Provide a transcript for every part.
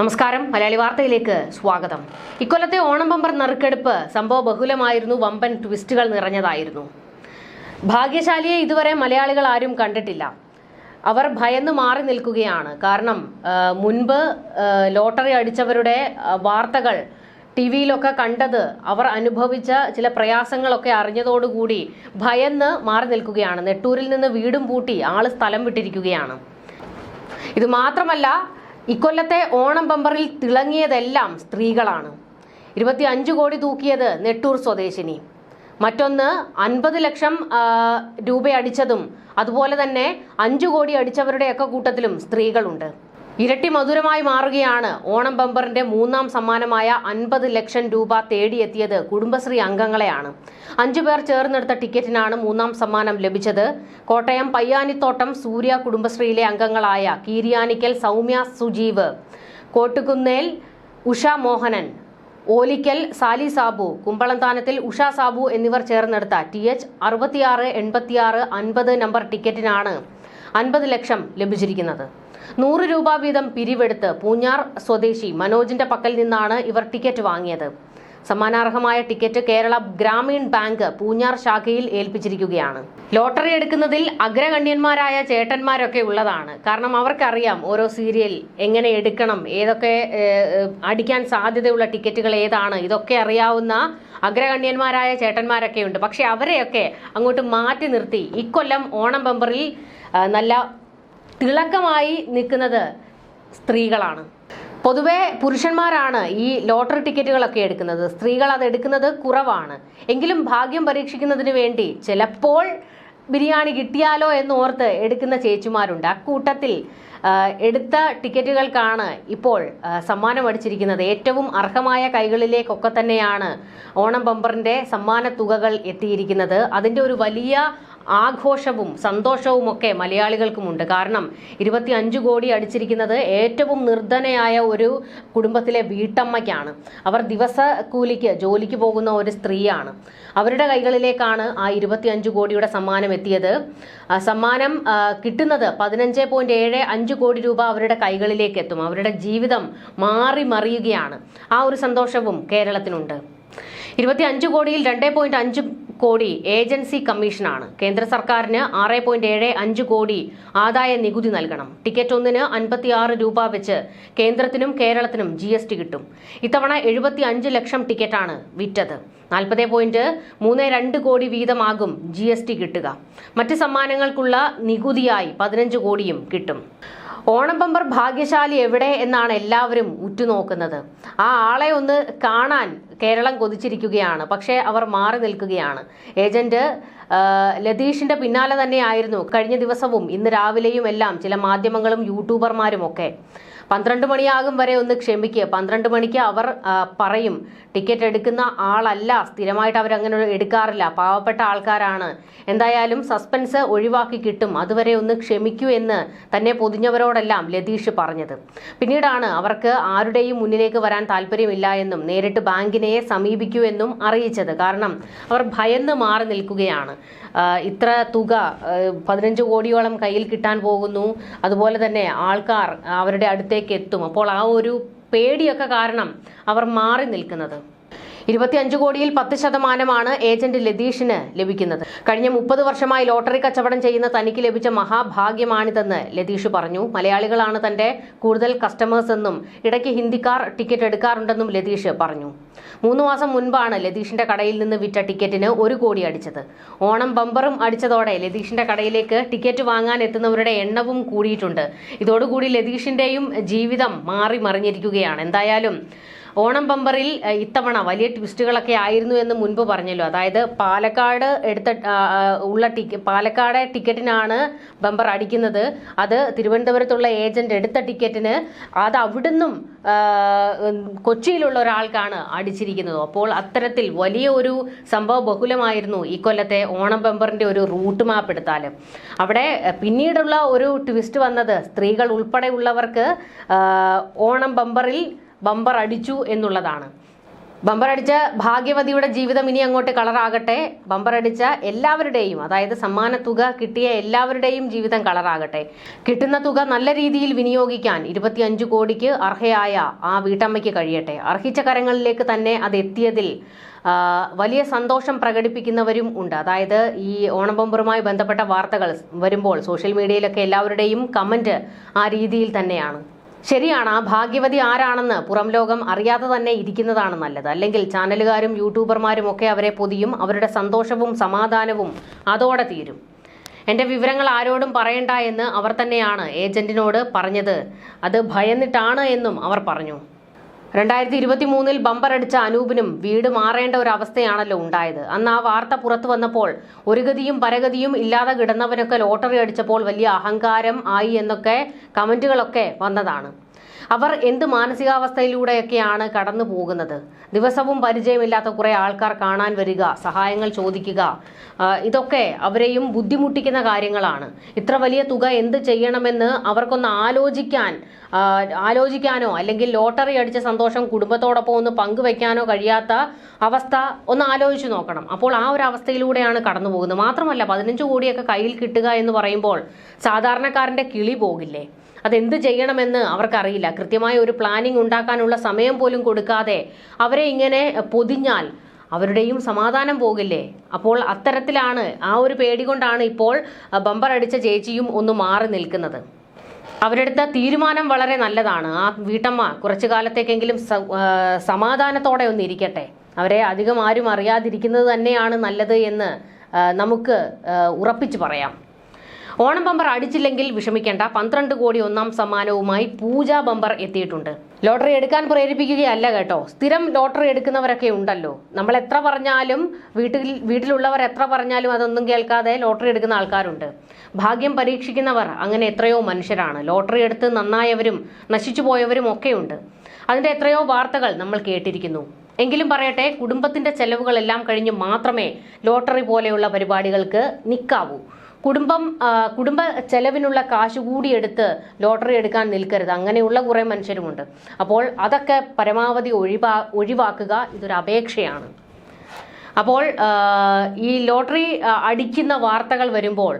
നമസ്കാരം. മലയാളി വാർത്തയിലേക്ക് സ്വാഗതം. ഇക്കൊല്ലത്തെ ഓണം ബമ്പർ നറുക്കെടുപ്പ് സംഭവ ബഹുലമായിരുന്നു. വമ്പൻ ട്വിസ്റ്റുകൾ നിറഞ്ഞതായിരുന്നു. ഭാഗ്യശാലിയെ ഇതുവരെ മലയാളികൾ ആരും കണ്ടിട്ടില്ല. അവർ ഭയന്ന് മാറി നിൽക്കുകയാണ്. കാരണം മുൻപ് ലോട്ടറി അടിച്ചവരുടെ വാർത്തകൾ ടി വിയിലൊക്കെ കണ്ടത് അവർ അനുഭവിച്ച ചില പ്രയാസങ്ങളൊക്കെ അറിഞ്ഞതോടുകൂടി ഭയന്ന് മാറി നിൽക്കുകയാണ്. നെട്ടൂരിൽ നിന്ന് വീടും പൂട്ടി ആൾ സ്ഥലം വിട്ടിരിക്കുകയാണ്. ഇത് മാത്രമല്ല ഇക്കൊല്ലത്തെ ഓണം ബമ്പറിൽ തിളങ്ങിയതെല്ലാം സ്ത്രീകളാണ്. ഇരുപത്തി അഞ്ച് കോടി തൂക്കിയത് നെട്ടൂർ സ്വദേശിനി. മറ്റൊന്ന് അൻപത് ലക്ഷം രൂപ അടിച്ചതും അതുപോലെ തന്നെ അഞ്ചു കോടി അടിച്ചവരുടെയൊക്കെ കൂട്ടത്തിലും സ്ത്രീകളുണ്ട്. ഇരട്ടി മധുരമായി മാറുകയാണ്. ഓണം ബമ്പറിന്റെ മൂന്നാം സമ്മാനമായ അൻപത് ലക്ഷം രൂപ തേടിയെത്തിയത് കുടുംബശ്രീ അംഗങ്ങളെയാണ്. അഞ്ചു പേർ ചേർന്നെടുത്ത ടിക്കറ്റിനാണ് മൂന്നാം സമ്മാനം ലഭിച്ചത്. കോട്ടയം പയ്യാനിത്തോട്ടം സൂര്യ കുടുംബശ്രീയിലെ അംഗങ്ങളായ കീരിയാനിക്കൽ സൗമ്യ സുജീവ് കോട്ടുകുന്നേൽ ഉഷ മോഹനൻ ഓലിക്കൽ സാലി സാബു കുമ്പളന്താനത്തിൽ ഉഷ സാബു എന്നിവർ ചേർന്നെടുത്ത ടി എച്ച് അറുപത്തിയാറ് എൺപത്തിയാറ് അൻപത് നമ്പർ ടിക്കറ്റിനാണ് അൻപത് ലക്ഷം ലഭിച്ചിരിക്കുന്നത്. നൂറ് രൂപ വീതം പിരിവെടുത്ത് പൂഞ്ഞാർ സ്വദേശി മനോജിന്റെ പക്കൽ നിന്നാണ് ഇവർ ടിക്കറ്റ് വാങ്ങിയത്. സമ്മാനാർഹമായ ടിക്കറ്റ് കേരള ഗ്രാമീൺ ബാങ്ക് പൂഞ്ഞാർ ശാഖയിൽ ഏൽപ്പിച്ചിരിക്കുകയാണ്. ലോട്ടറി എടുക്കുന്നതിൽ അഗ്രഗണ്യന്മാരായ ചേട്ടന്മാരൊക്കെ ഉള്ളതാണ്. കാരണം അവർക്കറിയാം ഓരോ സീരിയൽ എങ്ങനെ എടുക്കണം ഏതൊക്കെ അടിക്കാൻ സാധ്യതയുള്ള ടിക്കറ്റുകൾ ഏതാണ് ഇതൊക്കെ അറിയാവുന്ന അഗ്രഗണ്യന്മാരായ ചേട്ടന്മാരൊക്കെ ഉണ്ട്. പക്ഷെ അവരെയൊക്കെ അങ്ങോട്ട് മാറ്റി നിർത്തി. ഇക്കൊല്ലം ഓണം ബമ്പറിൽ നല്ല തിളക്കമായി നിൽക്കുന്നത് സ്ത്രീകളാണ്. പൊതുവെ പുരുഷന്മാരാണ് ഈ ലോട്ടറി ടിക്കറ്റുകളൊക്കെ എടുക്കുന്നത്. സ്ത്രീകൾ അത് എടുക്കുന്നത് കുറവാണ്. എങ്കിലും ഭാഗ്യം പരീക്ഷിക്കുന്നതിന് വേണ്ടി ചിലപ്പോൾ ബിരിയാണി കിട്ടിയാലോ എന്ന് ഓർത്ത് എടുക്കുന്ന ചേച്ചിമാരുണ്ട്. അക്കൂട്ടത്തിൽ എടുത്ത ടിക്കറ്റുകൾക്കാണ് ഇപ്പോൾ സമ്മാനം അടിച്ചിരിക്കുന്നത് ഏറ്റവും അർഹമായ കൈകളിലേക്കൊക്കെ തന്നെയാണ് ഓണം ബമ്പറിന്റെ സമ്മാന തുകകൾ എത്തിയിരിക്കുന്നത്. അതിന്റെ ഒരു വലിയ ആഘോഷവും സന്തോഷവും ഒക്കെ മലയാളികൾക്കുമുണ്ട്. കാരണം ഇരുപത്തി അഞ്ച് കോടി അടിച്ചിരിക്കുന്നത് ഏറ്റവും നിർധനയായ ഒരു കുടുംബത്തിലെ വീട്ടമ്മയ്ക്കാണ്. അവർ ദിവസ കൂലിക്ക് ജോലിക്ക് പോകുന്ന ഒരു സ്ത്രീയാണ്. അവരുടെ കൈകളിലേക്കാണ് ആ ഇരുപത്തി അഞ്ച് കോടിയുടെ സമ്മാനം എത്തിയത്. സമ്മാനം കിട്ടുന്നത് പതിനഞ്ച് പോയിന്റ് ഏഴ് അഞ്ച് കോടി രൂപ അവരുടെ കൈകളിലേക്ക് എത്തും. അവരുടെ ജീവിതം മാറി മറിയുകയാണ്. ആ ഒരു സന്തോഷവും കേരളത്തിനുണ്ട്. ഇരുപത്തി അഞ്ച് കോടിയിൽ രണ്ട് പോയിന്റ് അഞ്ച് കോടി ഏജൻസി കമ്മീഷനാണ്. കേന്ദ്ര സർക്കാരിന് ആറ് പോയിന്റ് ഏഴ് അഞ്ച് കോടി ആദായ നികുതി നൽകണം. ടിക്കറ്റ് ഒന്നിന് അൻപത്തിയാറ് രൂപ വെച്ച് കേന്ദ്രത്തിനും കേരളത്തിനും ജി എസ് ടി കിട്ടും. ഇത്തവണ എഴുപത്തി അഞ്ച് ലക്ഷം ടിക്കറ്റാണ് വിറ്റത്. നാൽപ്പത് പോയിന്റ് മൂന്ന് രണ്ട് കോടി വീതമാകും ജി എസ് ടി കിട്ടുക. മറ്റ് സമ്മാനങ്ങൾക്കുള്ള നികുതിയായി പതിനഞ്ച് കോടിയും കിട്ടും. ഓണം ബമ്പർ ഭാഗ്യശാലി എവിടെ എന്നാണ് എല്ലാവരും ഉറ്റുനോക്കുന്നത്. ആ ആളെ ഒന്ന് കാണാൻ കേരളം കൊതിച്ചിരിക്കുകയാണ്. പക്ഷേ അവർ മാറി നിൽക്കുകയാണ്. ഏജന്റ് ലതീഷിന്റെ പിന്നാലെ തന്നെയായിരുന്നു കഴിഞ്ഞ ദിവസവും ഇന്ന് രാവിലെയും എല്ലാം ചില മാധ്യമങ്ങളും യൂട്യൂബർമാരും ഒക്കെ. പന്ത്രണ്ട് മണിയാകും വരെ ഒന്ന് ക്ഷമിക്കുക പന്ത്രണ്ട് മണിക്ക് അവർ പറയും ടിക്കറ്റ് എടുക്കുന്ന ആളല്ല. സ്ഥിരമായിട്ട് അവരങ്ങനെ എടുക്കാറില്ല. പാവപ്പെട്ട ആൾക്കാരാണ്. എന്തായാലും സസ്പെൻസ് ഒഴിവാക്കി കിട്ടും. അതുവരെ ഒന്ന് ക്ഷമിക്കൂ എന്ന് തന്നെ പൊതിഞ്ഞവരോടെല്ലാം ലതീഷ് പറഞ്ഞത്. പിന്നീടാണ് അവർക്ക് ആരുടെയും മുന്നിലേക്ക് വരാൻ താല്പര്യമില്ല എന്നും നേരിട്ട് ബാങ്കിനെ സമീപിക്കൂ എന്നും അറിയിച്ചത്. കാരണം അവർ ഭയന്ന് മാറി നിൽക്കുകയാണ്. ഇത്ര തുക പതിനഞ്ച് കോടിയോളം കയ്യിൽ കിട്ടാൻ പോകുന്നു. അതുപോലെ തന്നെ ആൾക്കാർ അവരുടെ അടുത്തേക്ക് എത്തും. അപ്പോൾ ആ ഒരു പേടിയൊക്കെ കാരണം അവർ മാറി നിൽക്കുന്നത്. ഇരുപത്തിയഞ്ച് കോടിയിൽ പത്ത് ശതമാനമാണ് ഏജന്റ് ലതീഷിന് ലഭിക്കുന്നത്. കഴിഞ്ഞ മുപ്പത് വർഷമായി ലോട്ടറി കച്ചവടം ചെയ്യുന്ന തനിക്ക് ലഭിച്ച മഹാഭാഗ്യമാണിതെന്ന് ലതീഷ് പറഞ്ഞു. മലയാളികളാണ് തന്റെ കൂടുതൽ കസ്റ്റമേഴ്സ് എന്നും ഇടയ്ക്ക് ഹിന്ദിക്കാർ ടിക്കറ്റ് എടുക്കാറുണ്ടെന്നും ലതീഷ് പറഞ്ഞു. മൂന്ന് മാസം മുൻപാണ് ലതീഷിന്റെ കടയിൽ നിന്ന് വിറ്റ ടിക്കറ്റിന് ഒരു കോടി അടിച്ചത്. ഓണം ബമ്പറും അടിച്ചതോടെ ലതീഷിന്റെ കടയിലേക്ക് ടിക്കറ്റ് വാങ്ങാൻ എത്തുന്നവരുടെ എണ്ണവും കൂടിയിട്ടുണ്ട്. ഇതോടുകൂടി ലതീഷിന്റെയും ജീവിതം മാറി മറിഞ്ഞിരിക്കുകയാണ്. എന്തായാലും ഓണം ബമ്പറിൽ ഇത്തവണ വലിയ ട്വിസ്റ്റുകളൊക്കെ ആയിരുന്നു എന്ന് മുൻപ് പറഞ്ഞല്ലോ. അതായത് പാലക്കാട് എടുത്ത ഉള്ള ടിക്ക പാലക്കാട് ടിക്കറ്റിനാണ് ബമ്പർ അടിക്കുന്നത്. അത് തിരുവനന്തപുരത്തുള്ള ഏജന്റ് എടുത്ത ടിക്കറ്റിന് അത് അവിടുന്നും കൊച്ചിയിലുള്ള ഒരാൾക്കാണ് അടിച്ചിരിക്കുന്നത്. അപ്പോൾ അത്തരത്തിൽ വലിയ ഒരു സംഭവ ബഹുലമായിരുന്നു ഈ കൊല്ലത്തെ ഓണം ബമ്പറിന്റെ ഒരു റൂട്ട് മാപ്പ് എടുത്താൽ അവിടെ പിന്നീടുള്ള ഒരു ട്വിസ്റ്റ് വന്നത് സ്ത്രീകൾ ഉൾപ്പെടെയുള്ളവർക്ക് ഓണം ബമ്പറിൽ ബമ്പർ അടിച്ചു എന്നുള്ളതാണ്. ബമ്പറടിച്ച ഭാഗ്യവതിയുടെ ജീവിതം ഇനി അങ്ങോട്ട് കളറാകട്ടെ. ബമ്പറടിച്ച എല്ലാവരുടെയും അതായത് സമ്മാന തുക കിട്ടിയ എല്ലാവരുടെയും ജീവിതം കളറാകട്ടെ. കിട്ടുന്ന തുക നല്ല രീതിയിൽ വിനിയോഗിക്കാൻ ഇരുപത്തിയഞ്ച് കോടിക്ക് അർഹയായ ആ വീട്ടമ്മയ്ക്ക് കഴിയട്ടെ. അർഹിച്ച കരങ്ങളിലേക്ക് തന്നെ അത് എത്തിയതിൽ വലിയ സന്തോഷം പ്രകടിപ്പിക്കുന്നവരും ഉണ്ട്. അതായത് ഈ ഓണബമ്പറുമായി ബന്ധപ്പെട്ട വാർത്തകൾ വരുമ്പോൾ സോഷ്യൽ മീഡിയയിലൊക്കെ എല്ലാവരുടെയും കമന്റ് ആ രീതിയിൽ തന്നെയാണ്. ശരിയാണ് ആ ഭാഗ്യവതി ആരാണെന്ന് പുറം ലോകം അറിയാതെ തന്നെ ഇരിക്കുന്നതാണ് നല്ലത്. അല്ലെങ്കിൽ ചാനലുകാരും യൂട്യൂബർമാരും ഒക്കെ അവരെ പൊതിയും അവരുടെ സന്തോഷവും സമാധാനവും അതോടെ തീരും. എന്റെ വിവരങ്ങൾ ആരോടും പറയണ്ട എന്ന് അവർ തന്നെയാണ് ഏജന്റിനോട് പറഞ്ഞത്. അത് ഭയന്നിട്ടാണ് എന്നും അവർ പറഞ്ഞു. രണ്ടായിരത്തി ഇരുപത്തി മൂന്നിൽ ബമ്പറടിച്ച അനൂപിനും വീട് മാറേണ്ട ഒരു അവസ്ഥയാണല്ലോ ഉണ്ടായത്. അന്ന് ആ വാർത്ത പുറത്തു വന്നപ്പോൾ ഒരു ഗതിയും പരഗതിയും ഇല്ലാതെ കിടന്നവനൊക്കെ ലോട്ടറി അടിച്ചപ്പോൾ വലിയ അഹങ്കാരം ആയി എന്നൊക്കെ കമന്റുകളൊക്കെ വന്നതാണ്. അവർ എന്ത് മാനസികാവസ്ഥയിലൂടെയൊക്കെയാണ് കടന്നു പോകുന്നത്? ദിവസവും പരിചയമില്ലാത്ത കുറേ ആൾക്കാർ കാണാൻ വരിക സഹായങ്ങൾ ചോദിക്കുക ഇതൊക്കെ അവരെയും ബുദ്ധിമുട്ടിക്കുന്ന കാര്യങ്ങളാണ്. ഇത്ര വലിയ തുക എന്ത് ചെയ്യണമെന്ന് അവർക്കൊന്ന് ആലോചിക്കാൻ ആലോചിക്കാനോ അല്ലെങ്കിൽ ലോട്ടറി അടിച്ച സന്തോഷം കുടുംബത്തോടൊപ്പം ഒന്ന് പങ്കുവെക്കാനോ കഴിയാത്ത അവസ്ഥ ഒന്ന് ആലോചിച്ച് നോക്കണം. അപ്പോൾ ആ ഒരു അവസ്ഥയിലൂടെയാണ് കടന്നു പോകുന്നത്. മാത്രമല്ല പതിനഞ്ച് കോടിയൊക്കെ കയ്യിൽ കിട്ടുക എന്ന് പറയുമ്പോൾ സാധാരണക്കാരന്റെ കിളി പോകില്ലേ? അതെന്ത് ചെയ്യണമെന്ന് അവർക്കറിയില്ല. കൃത്യമായ ഒരു പ്ലാനിംഗ് ഉണ്ടാക്കാനുള്ള സമയം പോലും കൊടുക്കാതെ അവരെ ഇങ്ങനെ പൊതിഞ്ഞാൽ അവരുടെയും സമാധാനം പോകില്ലേ? അപ്പോൾ അത്തരത്തിലാണ് ആ ഒരു പേടി കൊണ്ടാണ് ഇപ്പോൾ ബമ്പർ അടിച്ച ചേച്ചിയും ഒന്ന് മാറി നിൽക്കുന്നത്. അവരെടുത്ത തീരുമാനം വളരെ നല്ലതാണ്. ആ വീട്ടമ്മ കുറച്ചു കാലത്തേക്കെങ്കിലും സമാധാനത്തോടെ ഒന്ന് ഇരിക്കട്ടെ. അവരെ അധികം ആരും അറിയാതിരിക്കുന്നത് തന്നെയാണ് നല്ലത് എന്ന് നമുക്ക് ഉറപ്പിച്ചു പറയാം. ഓണം ബമ്പർ അടിച്ചില്ലെങ്കിൽ വിഷമിക്കേണ്ട. പന്ത്രണ്ട് കോടി ഒന്നാം സമ്മാനവുമായി പൂജ ബമ്പർ എത്തിയിട്ടുണ്ട്. ലോട്ടറി എടുക്കാൻ പ്രേരിപ്പിക്കുകയല്ല കേട്ടോ. സ്ഥിരം ലോട്ടറി എടുക്കുന്നവരൊക്കെ ഉണ്ടല്ലോ. നമ്മൾ എത്ര പറഞ്ഞാലും വീട്ടിൽ വീട്ടിലുള്ളവർ എത്ര പറഞ്ഞാലും അതൊന്നും കേൾക്കാതെ ലോട്ടറി എടുക്കുന്ന ആൾക്കാരുണ്ട്. ഭാഗ്യം പരീക്ഷിക്കുന്നവർ അങ്ങനെ എത്രയോ മനുഷ്യരാണ്. ലോട്ടറി എടുത്ത് നന്നായവരും നശിച്ചു പോയവരും ഒക്കെയുണ്ട്. അതിന്റെ എത്രയോ വാർത്തകൾ നമ്മൾ കേട്ടിരിക്കുന്നു. എങ്കിലും പറയട്ടെ കുടുംബത്തിന്റെ ചെലവുകളെല്ലാം കഴിഞ്ഞ് മാത്രമേ ലോട്ടറി പോലെയുള്ള പരിപാടികൾക്ക് നിൽക്കാവൂ കുടുംബം കുടുംബ ചെലവിനുള്ള കാശ് കൂടി എടുത്ത് ലോട്ടറി എടുക്കാൻ നിൽക്കരുത്. അങ്ങനെയുള്ള കുറേ മനുഷ്യരുമുണ്ട്. അപ്പോൾ അതൊക്കെ പരമാവധി ഒഴിവാ ഒഴിവാക്കുക ഇതൊരു അപേക്ഷയാണ്. അപ്പോൾ ഈ ലോട്ടറി അടിക്കുന്ന വാർത്തകൾ വരുമ്പോൾ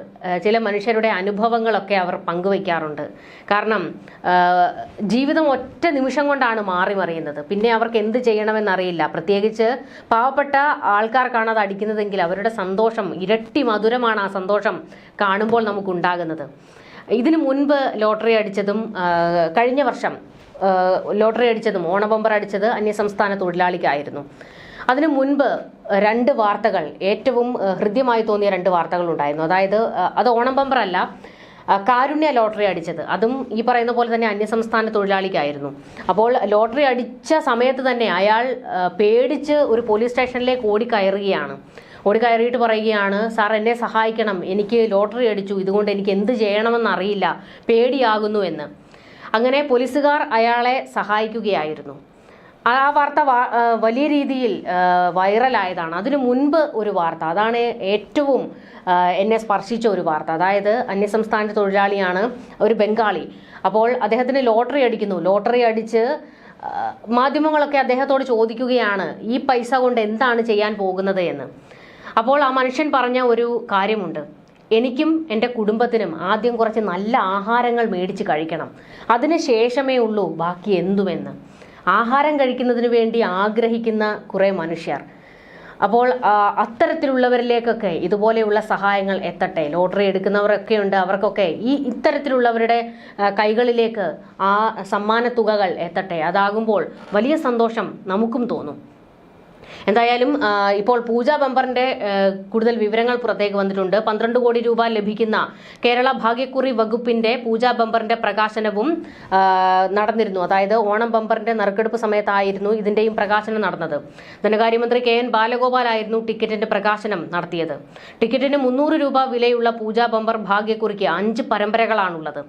ചില മനുഷ്യരുടെ അനുഭവങ്ങളൊക്കെ അവർ പങ്കുവയ്ക്കാറുണ്ട്. കാരണം ജീവിതം ഒറ്റ നിമിഷം കൊണ്ടാണ് മാറി മറിയുന്നത്. പിന്നെ അവർക്ക് എന്ത് ചെയ്യണമെന്നറിയില്ല. പ്രത്യേകിച്ച് പാവപ്പെട്ട ആൾക്കാർക്കാണ് അത് അടിക്കുന്നതെങ്കിൽ അവരുടെ സന്തോഷം ഇരട്ടി മധുരമാണ് ആ സന്തോഷം കാണുമ്പോൾ നമുക്കുണ്ടാകുന്നത്. ഇതിനു മുൻപ് ലോട്ടറി അടിച്ചതും കഴിഞ്ഞ വർഷം ലോട്ടറി അടിച്ചതും ഓണബമ്പർ അടിച്ചത് അന്യസംസ്ഥാന തൊഴിലാളിക്കായിരുന്നു. അതിനു മുൻപ് രണ്ട് വാർത്തകൾ ഏറ്റവും ഹൃദ്യമായി തോന്നിയ രണ്ട് വാർത്തകൾ ഉണ്ടായിരുന്നു അതായത് അത് ഓണം ബമ്പർ അല്ല കാരുണ്യ ലോട്ടറി അടിച്ചത്. അതും ഈ പറയുന്ന പോലെ തന്നെ അന്യസംസ്ഥാന തൊഴിലാളിക്കായിരുന്നു. അപ്പോൾ ലോട്ടറി അടിച്ച സമയത്ത് തന്നെ അയാൾ പേടിച്ച് ഒരു പോലീസ് സ്റ്റേഷനിലേക്ക് ഓടിക്കയറുകയാണ്. ഓടിക്കയറിയിട്ട് പറയുകയാണ് സാർ എന്നെ സഹായിക്കണം. എനിക്ക് ലോട്ടറി അടിച്ചു. ഇതുകൊണ്ട് എനിക്ക് എന്ത് ചെയ്യണമെന്ന് അറിയില്ല. പേടിയാകുന്നു എന്ന്. അങ്ങനെ പോലീസുകാർ അയാളെ സഹായിക്കുകയായിരുന്നു. ആ വാർത്ത വലിയ രീതിയിൽ വൈറലായതാണ്. അതിനു മുൻപ് ഒരു വാർത്ത അതാണ് ഏറ്റവും എന്നെ സ്പർശിച്ച ഒരു വാർത്ത. അതായത് അന്യസംസ്ഥാന തൊഴിലാളിയാണ് ഒരു ബംഗാളി. അപ്പോൾ അദ്ദേഹത്തിന് ലോട്ടറി അടിക്കുന്നു. ലോട്ടറി അടിച്ച് മാധ്യമങ്ങളൊക്കെ അദ്ദേഹത്തോട് ചോദിക്കുകയാണ് ഈ പൈസ കൊണ്ട് എന്താണ് ചെയ്യാൻ പോകുന്നത് എന്ന്? അപ്പോൾ ആ മനുഷ്യൻ പറഞ്ഞ ഒരു കാര്യമുണ്ട്. എനിക്കും എന്റെ കുടുംബത്തിനും ആദ്യം കുറച്ച് നല്ല ആഹാരങ്ങൾ മേടിച്ച് കഴിക്കണം. അതിന് ശേഷമേ ഉള്ളൂ ബാക്കി എന്തുമെന്ന്? ആഹാരം കഴിക്കുന്നതിന് വേണ്ടി ആഗ്രഹിക്കുന്ന കുറേ മനുഷ്യർ. അപ്പോൾ അത്തരത്തിലുള്ളവരിലേക്കൊക്കെ ഇതുപോലെയുള്ള സഹായങ്ങൾ എത്തട്ടെ. ലോട്ടറി എടുക്കുന്നവരൊക്കെ ഉണ്ട്. അവർക്കൊക്കെ ഈ ഇത്തരത്തിലുള്ളവരുടെ കൈകളിലേക്ക് ആ സമ്മാന തുകകൾ എത്തട്ടെ. അതാകുമ്പോൾ വലിയ സന്തോഷം നമുക്കും തോന്നും. എന്തായാലും ഇപ്പോൾ പൂജ ബമ്പറിന്റെ കൂടുതൽ വിവരങ്ങൾ പുറത്തേക്ക് വന്നിട്ടുണ്ട്. പന്ത്രണ്ട് കോടി രൂപ ലഭിക്കുന്ന കേരള ഭാഗ്യക്കുറി വകുപ്പിന്റെ പൂജ ബമ്പറിന്റെ പ്രകാശനവും നടന്നിരുന്നു. അതായത് ഓണം ബമ്പറിന്റെ നറുക്കെടുപ്പ് സമയത്തായിരുന്നു ഇതിന്റെയും പ്രകാശനം നടന്നത്. ധനകാര്യമന്ത്രി കെ എൻ ബാലഗോപാലായിരുന്നു ടിക്കറ്റിന്റെ പ്രകാശനം നടത്തിയത്. ടിക്കറ്റിന് മുന്നൂറ് രൂപ വിലയുള്ള പൂജ ബമ്പർ ഭാഗ്യക്കുറിക്ക് അഞ്ച് പരമ്പരകളാണുള്ളത്.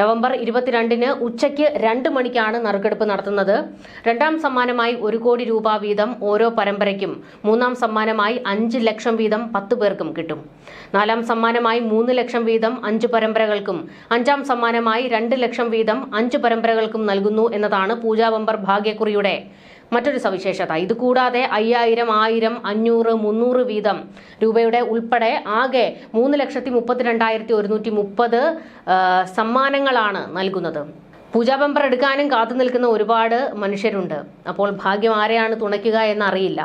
നവംബർ ഇരുപത്തിരണ്ടിന് ഉച്ചയ്ക്ക് രണ്ട് മണിക്കാണ് നറുക്കെടുപ്പ് നടത്തുന്നത്. രണ്ടാം സമ്മാനമായി ഒരു കോടി രൂപ വീതം ഓരോ പരമ്പരയ്ക്കും മൂന്നാം സമ്മാനമായി അഞ്ച് ലക്ഷം വീതം പത്ത് പേർക്കും കിട്ടും. നാലാം സമ്മാനമായി മൂന്ന് ലക്ഷം വീതം അഞ്ച് പരമ്പരകൾക്കും അഞ്ചാം സമ്മാനമായി രണ്ട് ലക്ഷം വീതം അഞ്ച് പരമ്പരകൾക്കും നൽകുന്നു എന്നതാണ് പൂജാ ബമ്പർ ഭാഗ്യക്കുറിയുടെ മറ്റൊരു സവിശേഷത. ഇതുകൂടാതെ അയ്യായിരം ആയിരം അഞ്ഞൂറ് മുന്നൂറ് വീതം രൂപയുടെ ഉൾപ്പെടെ ആകെ മൂന്ന് ലക്ഷത്തി മുപ്പത്തിരണ്ടായിരത്തി ഒരുന്നൂറ്റി മുപ്പത് സമ്മാനങ്ങളാണ് നൽകുന്നത്. പൂജാ ബമ്പർ എടുക്കാനും കാത്തു നിൽക്കുന്ന ഒരുപാട് മനുഷ്യരുണ്ട്. അപ്പോൾ ഭാഗ്യം ആരെയാണ് തുണയ്ക്കുക എന്നറിയില്ല.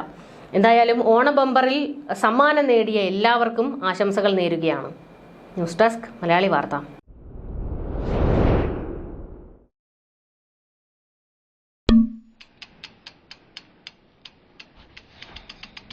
എന്തായാലും ഓണ ബമ്പറിൽ സമ്മാനം നേടിയ എല്ലാവർക്കും ആശംസകൾ നേരുകയാണ്. ന്യൂസ് ഡെസ്ക് മലയാളി വാർത്ത.